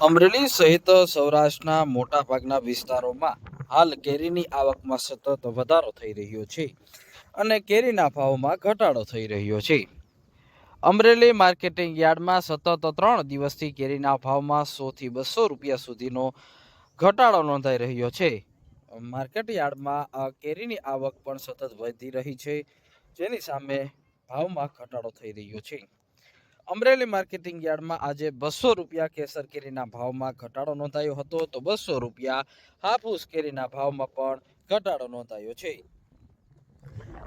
અમરેલી સહિત સૌરાષ્ટ્રના મોટાભાગના વિસ્તારોમાં હાલ કેરીની આવકમાં સતત વધારો થઈ રહ્યો છે અને કેરીના ભાવમાં ઘટાડો થઈ રહ્યો છે. અમરેલી માર્કેટિંગ યાર્ડમાં સતત ત્રણ દિવસથી કેરીના ભાવમાં સોથી બસો રૂપિયા સુધીનો ઘટાડો નોંધાઈ રહ્યો છે. માર્કેટ યાર્ડમાં કેરીની આવક પણ સતત વધી રહી છે, જેની સામે ભાવમાં ઘટાડો થઈ રહ્યો છે. અમરેલી માર્કેટિંગ યાર્ડમાં આજે બસો રૂપિયા કેસર કેરીના ભાવમાં ઘટાડો નોંધાયો હતો તો બસો રૂપિયા હાફૂસ કેરીના ભાવમાં પણ ઘટાડો નોંધાયો છે.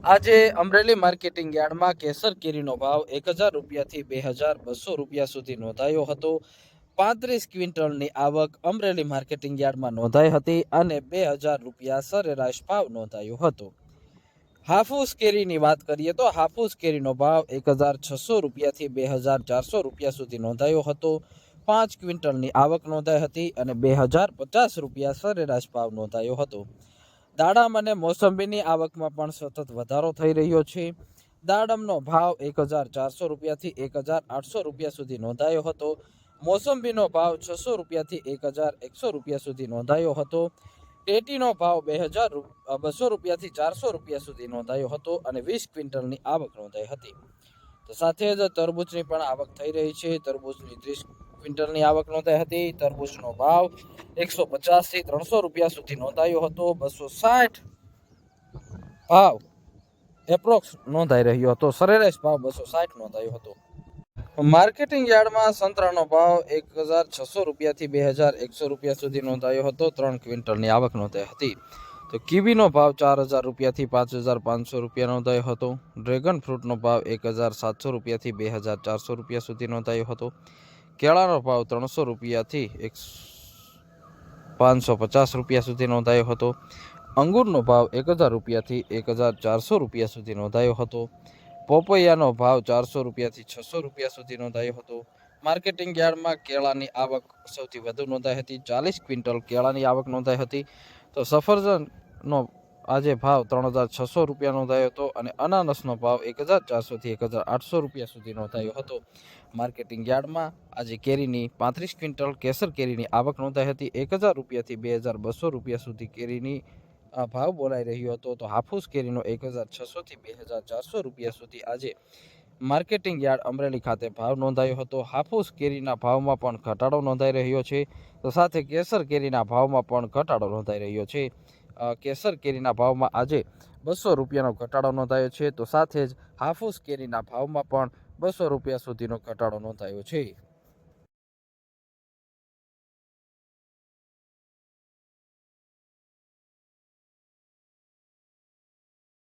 આજે અમરેલી માર્કેટિંગ યાર્ડમાં કેસર કેરીનો ભાવ એક હજાર રૂપિયાથી બે હજાર બસો રૂપિયા સુધી નોંધાયો હતો. પાંત્રીસ ક્વિન્ટલની આવક અમરેલી માર્કેટિંગ યાર્ડમાં નોંધાઈ હતી અને બે હજાર રૂપિયા સરેરાશ ભાવ નોંધાયો હતો. હાફૂસ કેરીની વાત કરીએ તો હાફૂસ કેરીનો ભાવ એક હજાર છસો રૂપિયાથી બે હજાર ચારસો રૂપિયા સુધી નોંધાયો હતો. પાંચ ક્વિન્ટલની આવક નોંધાઈ હતી અને બે હજાર પચાસ રૂપિયા સરેરાશ ભાવ નોંધાયો હતો. દાડમ અને મોસંબીની આવકમાં પણ સતત વધારો થઈ રહ્યો છે. દાડમનો ભાવ એક હજાર ચારસો રૂપિયાથી એક હજાર આઠસો રૂપિયા સુધી નોંધાયો હતો. મોસંબીનો ભાવ છસો રૂપિયાથી એક હજાર એકસો રૂપિયા સુધી નોંધાયો હતો. ટેટીનો ભાવ બે હજાર બસો રૂપિયાથી ચારસો રૂપિયા સુધી નોંધાયો હતો અને વીસ ક્વિન્ટલની આવક નોંધાઈ હતી. તો સાથે જ તરબૂચની પણ આવક થઈ રહી છે. તરબૂચની ત્રીસ ક્વિન્ટલની આવક નોંધાઈ હતી. તરબૂચનો ભાવ એકસો પચાસથી ત્રણસો રૂપિયા સુધી નોંધાયો હતો. બસો સાઠ ભાવ એપ્રોક્સ નોંધાઈ રહ્યો હતો. સરેરાશ ભાવ બસો સાઠ નોંધાયો હતો. માર્કેટિંગ યાર્ડમાં સંતરાનો ભાવ એક હજાર છસો રૂપિયાથી બે હજાર એકસો રૂપિયા સુધી નોંધાયો હતો. ત્રણ ક્વિન્ટલની આવક નોંધાઈ હતી. તો કીવીનો ભાવ ચાર હજાર રૂપિયાથી પાંચ હજાર પાંચસો રૂપિયા નોંધાયો હતો. ડ્રેગન ફ્રૂટનો ભાવ એક હજાર સાતસો રૂપિયાથી બે હજાર ચારસો રૂપિયા સુધી નોંધાયો હતો. કેળાનો ભાવ ત્રણસો રૂપિયાથી એક પાંચસો પચાસ રૂપિયા સુધી નોંધાયો હતો. અંગૂરનો ભાવ એક હજાર રૂપિયાથી એક હજાર ચારસો રૂપિયા સુધી નોંધાયો હતો. પોપૈયાનો ભાવ ચારસો રૂપિયાથી છસો રૂપિયા સુધી નોંધાયો હતો. માર્કેટિંગ યાર્ડમાં કેળાની આવક સૌથી વધુ નોંધાઈ હતી. ચાલીસ ક્વિન્ટલ કેળાની આવક નોંધાઈ હતી. તો સફરજનનો આજે ભાવ ત્રણ હજાર છસો રૂપિયા નોંધાયો હતો અને અનાનસનો ભાવ એક હજાર ચારસોથી એક હજાર આઠસો રૂપિયા સુધી નોંધાયો હતો. માર્કેટિંગ યાર્ડમાં આજે કેરીની પાંત્રીસ ક્વિન્ટલ કેસર કેરીની આવક નોંધાઈ હતી. એક હજાર રૂપિયાથી બે હજાર બસો રૂપિયા સુધી કેરીની ભાવ બોલાઈ રહ્યો હતો તો હાફૂસ કેરીનો એક હજાર છસોથી બે હજાર ચારસો રૂપિયા સુધી આજે માર્કેટિંગ યાર્ડ અમરેલી ખાતે ભાવ નોંધાયો હતો. હાફૂસ કેરીના ભાવમાં પણ ઘટાડો નોંધાઈ રહ્યો છે. તો સાથે કેસર કેરીના ભાવમાં પણ ઘટાડો નોંધાઈ રહ્યો છે. કેસર કેરીના ભાવમાં આજે બસો રૂપિયાનો ઘટાડો નોંધાયો છે. તો સાથે જ હાફૂસ કેરીના ભાવમાં પણ બસો રૂપિયા સુધીનો ઘટાડો નોંધાયો છે.